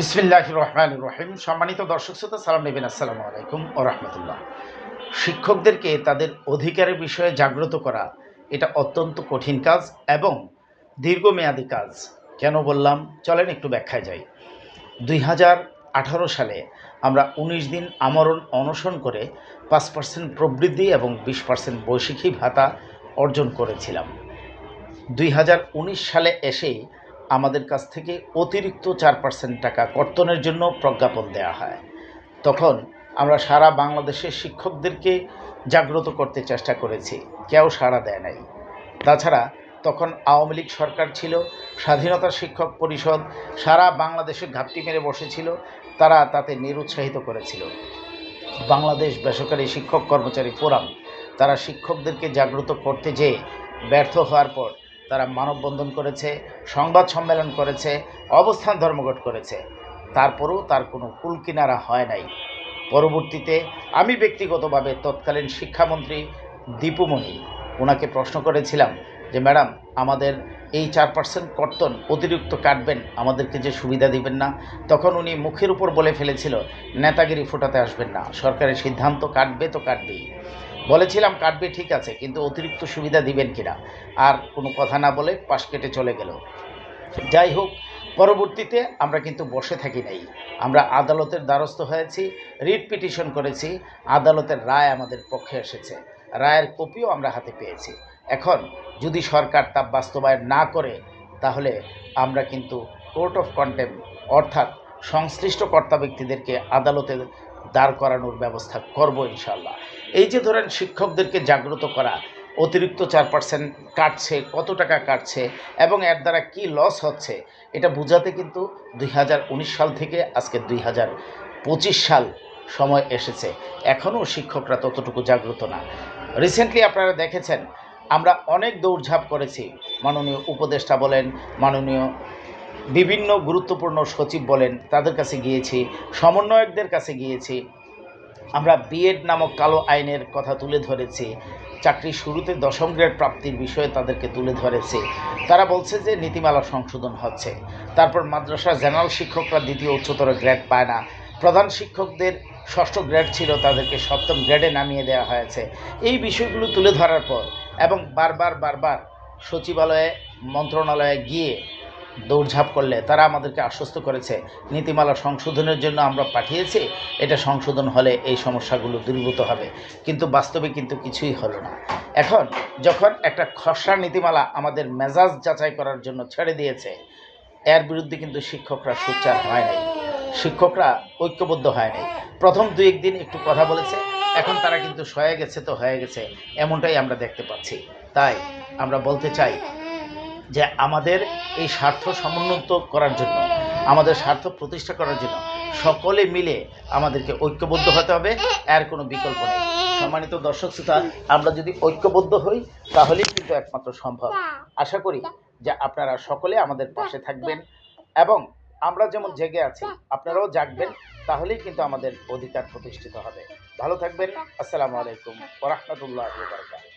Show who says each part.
Speaker 1: বিসমিল্লাহ রহমান রহিম। সম্মানিত দর্শক শ্রোতা, সালাম নেবেন, আসসালামু আলাইকুম ও রহমতুল্লাহ। শিক্ষকদেরকে তাদের অধিকারের বিষয়ে জাগ্রত করা, এটা অত্যন্ত কঠিন কাজ এবং দীর্ঘমেয়াদী কাজ। কেন বললাম? চলেন একটু ব্যাখ্যায় যাই। দুই হাজার আঠারো সালে আমরা উনিশ দিন আমরণ অনশন করে পাঁচ পার্সেন্ট প্রবৃদ্ধি এবং বিশ পার্সেন্ট বৈশিকী ভাতা অর্জন করেছিলাম। দুই হাজার উনিশ সালে এসেই আমাদের কাছ থেকে অতিরিক্ত চার পার্সেন্ট টাকা কর্তনের জন্য প্রজ্ঞাপন দেওয়া হয়। তখন আমরা সারা বাংলাদেশের শিক্ষকদেরকে জাগ্রত করতে চেষ্টা করেছি, কেউ সাড়া দেয় নাই। তাছাড়া তখন আওয়ামী লীগ সরকার ছিল, স্বাধীনতা শিক্ষক পরিষদ সারা বাংলাদেশে ঘাপটি মেরে বসেছিল, তারা তাতে নিরুৎসাহিত করেছিল। বাংলাদেশ বেসরকারি শিক্ষক কর্মচারী ফোরাম, তারা শিক্ষকদেরকে জাগ্রত করতে যেয়ে ব্যর্থ হওয়ার পর তারা মানববন্ধন করেছে, সংবাদ সম্মেলন করেছে, অবস্থান ধর্মঘট করেছে। তারপরেও তার কোনো কুলকিনারা হয় নাই। পরবর্তীতে আমি ব্যক্তিগতভাবে তৎকালীন শিক্ষামন্ত্রী দীপুমণি ওনাকে প্রশ্ন করেছিলাম যে, ম্যাডাম, আমাদের এই চার পার্সেন্ট কর্তন অতিরিক্ত কাটবেন, আমাদেরকে যে সুবিধা দিবেন না? তখন উনি মুখের উপর বলে ফেলেছিল, নেতাগিরি ফোটাতে আসবেন না, সরকারের সিদ্ধান্ত কাটবে তো কাটবেই। বলেছিলাম কাটবে ঠিক আছে, কিন্তু অতিরিক্ত সুবিধা দিবেন কিনা? আর কোনো কথা না বলে পাশ কেটে চলে গেল। যাই হোক, পরবর্তীতে আমরা কিন্তু বসে থাকি নাই। আমরা আদালতের দ্বারস্থ হয়েছি, রিট পিটিশন করেছি, আদালতের রায় আমাদের পক্ষে এসেছে। রায়ের কপিও আমরা হাতে পেয়েছি। এখন যদি সরকার তা বাস্তবায়ন না করে, তাহলে আমরা কিন্তু কোর্ট অফ কন্টেম অর্থাৎ সংশ্লিষ্ট কর্তা ব্যক্তিদেরকে আদালতে দাঁড় করানোর ব্যবস্থা করব ইনশাল্লাহ এই যে ধরেন শিক্ষকদেরকে জাগ্রত করা, অতিরিক্ত চার পার্সেন্ট কাটছে, কত টাকা কাটছে এবং এর দ্বারা কি লস হচ্ছে, এটা বোঝাতে কিন্তু দুই হাজার উনিশ সাল থেকে আজকে দুই হাজার পঁচিশ সাল সময় এসেছে। এখনও শিক্ষকরা ততটুকু জাগ্রত না। রিসেন্টলি আপনারা দেখেছেন, আমরা অনেক দৌড়ঝাঁপ করেছি। মাননীয় উপদেষ্টা বলেন, মাননীয় বিভিন্ন গুরুত্বপূর্ণ সচিব বলেন, তাদের কাছে গিয়েছি, সমন্বয়কদের কাছে গিয়েছি। আমরা বিএড নামক কালো আইনের কথা তুলে ধরেছি। চাকরি শুরুতে দশম গ্রেড প্রাপ্তির বিষয়ে তাদেরকে তুলে ধরেছে। তারা বলছে যে নীতিমালা সংশোধন হচ্ছে। তারপর মাদ্রাসা জেনারেল শিক্ষকরা দ্বিতীয় উচ্চতর গ্রেড পায় না। প্রধান শিক্ষকদের ষষ্ঠ গ্রেড ছিল, তাদেরকে সপ্তম গ্রেডে নামিয়ে দেওয়া হয়েছে। এই বিষয়গুলো তুলে ধরার পর এবং বারবার বারবার সচিবালয়ে, মন্ত্রণালয়ে গিয়ে দৌড়ঝাঁপ করলে তারা আমাদেরকে আশ্বস্ত করেছে। নীতিমালা সংশোধনের জন্য আমরা পাঠিয়েছি, এটা সংশোধন হলে এই সমস্যাগুলো দূরীভূত হবে। কিন্তু বাস্তবে কিন্তু কিছুই হলো না। এখন যখন একটা খসড়া নীতিমালা আমাদের মেজাজ যাচাই করার জন্য ছেড়ে দিয়েছে, এর বিরুদ্ধে কিন্তু শিক্ষকরা সোচ্চার হয় নাই। শিক্ষকরা ঐক্যবদ্ধ হয় নাই। প্রথম দুই একদিন একটু কথা বলেছে, এখন তারা কিন্তু সয়ে গেছে তো হয়ে গেছে, এমনটাই আমরা দেখতে পাচ্ছি। তাই আমরা বলতে চাই যে আমাদের এই স্বার্থ সমুন্নত করার জন্য, আমাদের স্বার্থ প্রতিষ্ঠা করার জন্য সকলে মিলে আমাদেরকে ঐক্যবদ্ধ হতে হবে এর কোনো বিকল্প নেই। সম্মানিত দর্শক শ্রোতা, আমরা যদি ঐক্যবদ্ধ হই, তাহলেই কিন্তু একমাত্র সম্ভব। আশা করি যে আপনারা সকলে আমাদের পাশে থাকবেন এবং আমরা যেমন জেগে আছি, আপনারাও জাগবেন, তাহলেই কিন্তু আমাদের অধিকার প্রতিষ্ঠিত হবে। ভালো থাকবেন। আসসালামু আলাইকুম ওরহমতুল্লাহ বারকাত